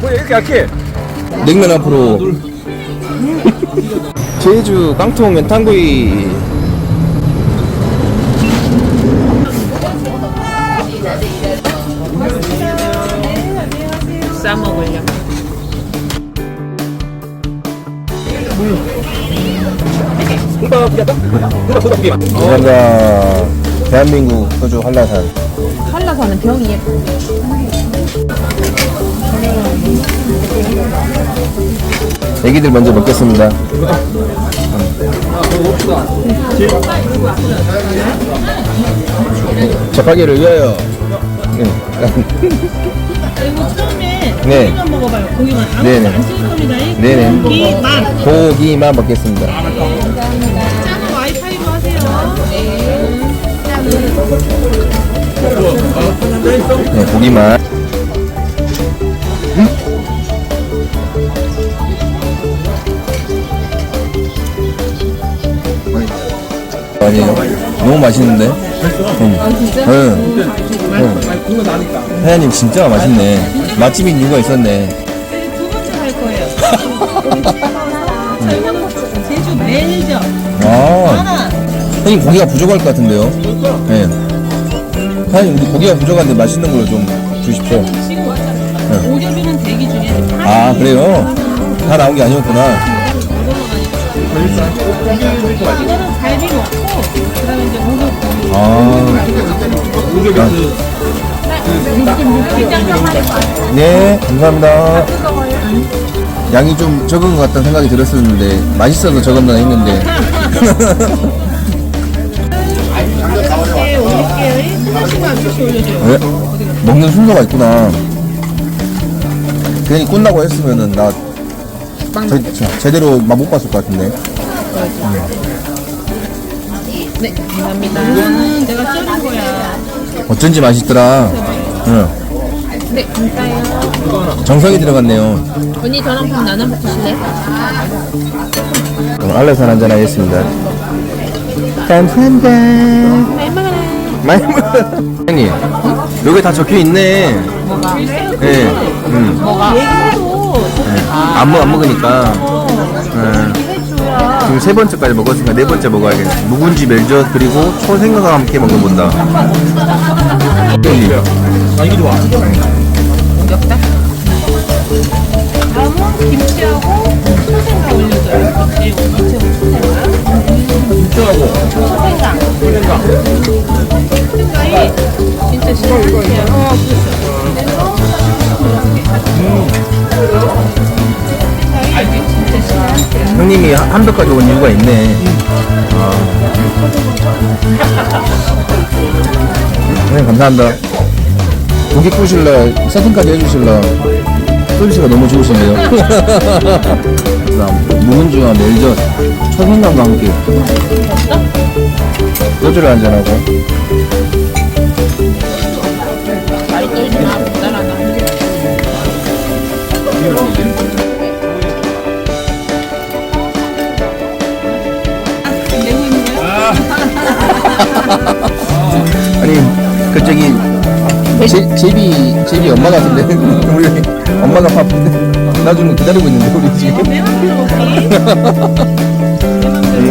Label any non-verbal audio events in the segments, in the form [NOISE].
뭐 이렇게. 약해? 냉면 앞으로. 제주 깡통 탕구이. 싸 먹으려고. 감사합니다 대한민국 소주 한라산 한라산은 병이 예뻐. 애기들 먼저 먹겠습니다 접하기를 위하여 네. 이거 처음에 네. 고기만 먹어봐요. 고기만 아무것도 네네. 안쓸 겁니다. 네네. 고기만. 고기만 먹겠습니다 와이파 네, 고기만 아니에요 너무 맛있는데 응. 응. 응. 하야님 진짜 맛있네 맛집인 이유가 있었네 네, 두 번째 할 거예요. 이거는 제주 멜젓 아 하나. 형님 고기가 부족할 것 같은데요 네. 하야님 우리 고기가 부족한데 맛있는 걸로 좀 주십시오. 지금 오겹이는 대기 중에 아 그래요? 다 나온 게 아니었구나. 이거는 갈비 먹고 그다음에 이제 오겹 고기. 아 네, 감사합니다. 양이 좀 적은 것 같다는 생각이 들었었는데 맛있어서 적었나 했는데 [LAUGHS] 올려줘요. 왜? 먹는 순서가 있구나. 괜히 꾼다고 했으면은 나 제, 제- 제대로 맛 못 봤을 것 같은데. 네, 감사합니다. 이거는 내가 썰은 거야. 어쩐지 맛있더라. 응. 네, 감사해요. 정성이 들어갔네요. 언니 저랑 밥 나눠? 그럼 알레산 한잔 하겠습니다. 감사합니다. 잘. 많이 먹어요. 형님, 여기 다 적혀 있네. 뭐가? 예. 음. 뭐가? 얘기해도 안, 먹, 안 먹으니까. 음. 해줘야. 지금 세 번째까지 먹었으니까 네 번째 먹어야겠네. 묵은지 멜젓 그리고 초생강과 함께 먹어본다. 형님, 아 이게 좋아. 다음은 김치하고 초생강 올려줘요. 네, 김치하고 초생강. 김치하고 초생강. 소된장. 초생강이 진짜 신기해요. 어, 그렇죠. 신기해요. 형님이 한- 함덕까지 온 이유가 있네. 아. 네, 감사합니다. 고기 구실라 세팅까지 해주실라 서비스가 너무. 그다음 묵은지와 멜젓, 초생강과 함께 소주를 한잔하고? 아니 그 저기 제, 제비 제비 엄마 같은데 [LAUGHS] 우리 엄마가 바쁜데 나중에 기다리고 있는데 우리 지금 오기. [LAUGHS]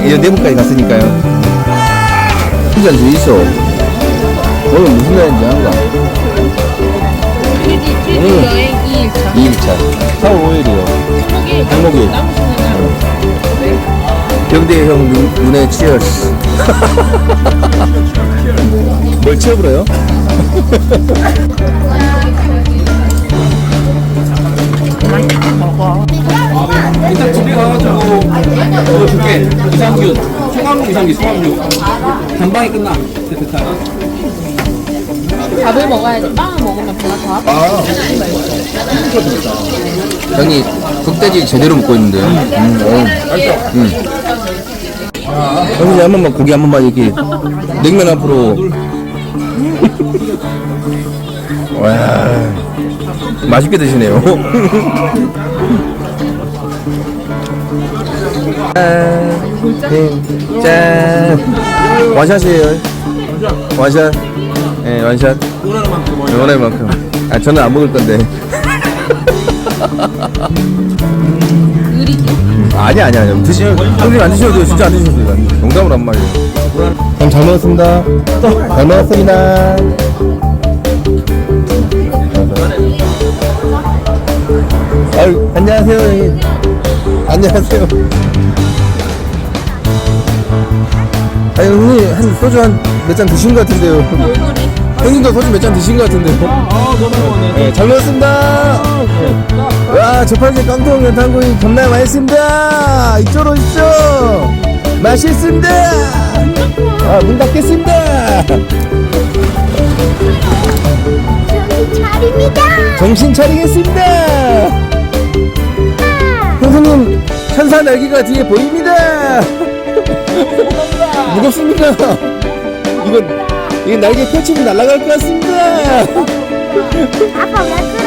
이제 내부까지 갔으니까요 한잔 더 있어 오늘 무슨 날인지 안가 제주 제주 여행 2일차. 2일차 4월 5일이요 행복이 행복이. 남으시는 날. 경대 형 눈, 눈에 치얼스 뭘 치워버려요? 일단 집에 가가지고 그거 줄게. 이상균. 총합육 이상균 총합육. 단방에 끝나. 됐다. 밥을 먹어야지. 빵을 먹으면 배가 더 아파. 아 형이 흑돼지 제대로 먹고 있는데요 음, 어. 음. 형님 한 번만 고기 한 번만 이렇게 냉면 앞으로 [LAUGHS] 와 맛있게 드시네요 [LAUGHS] 짠, 짠 와샷이에요 원샷. 예, 원샷. 원하는 만큼. 원할 만큼. 아, 저는 안 먹을 건데. 아니, 아니, 아니. 드시면, 형님 안 드셔도 돼요. 진짜 안 드셔도 돼요. 농담을 한 말이에요. 그럼 잘 먹었습니다. 잘 먹었습니다. 아유, 안녕하세요. 안녕하세요. 아니, 형님, 한 소주 한 몇 잔 드신 것 같은데요. 형님도 소주 몇 잔 드신 것 같은데요. 아, 너무 좋아네. 네, 잘 먹었습니다. 와, 저팔계 깡통 당구이 겁나 맛있습니다. 이쪽으로 오십시오. 맛있습니다. 아, 문 닫겠습니다. 차립니다. 정신 차리겠습니다. 형수님, 천사 날개가 뒤에 보입니다. 무겁습니다. 이건, 이건 날개 펼치면 날아갈 것 같습니다. 아빠 왜 그래?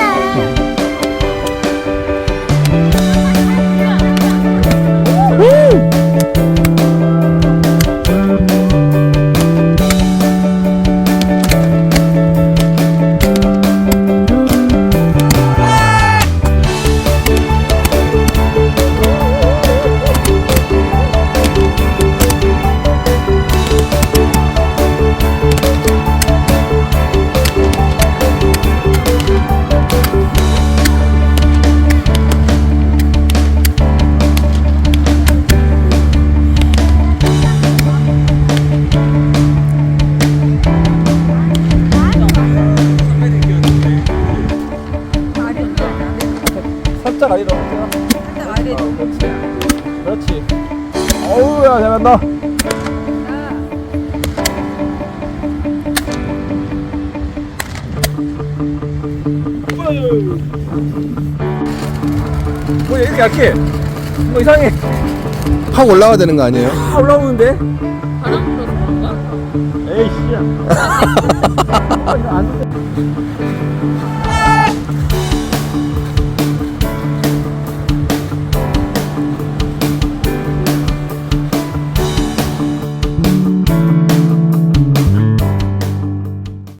살짝 아래로. 살짝 아래로. 그렇지. 어우, 야, 잘한다. 뭐 이렇게 약해? 뭐 이상해. 확 올라와야 되는 거 아니에요? 다 올라오는데? 바람 불어서 그런가? 에이, 씨야. [LAUGHS] 아, 이거 안 돼.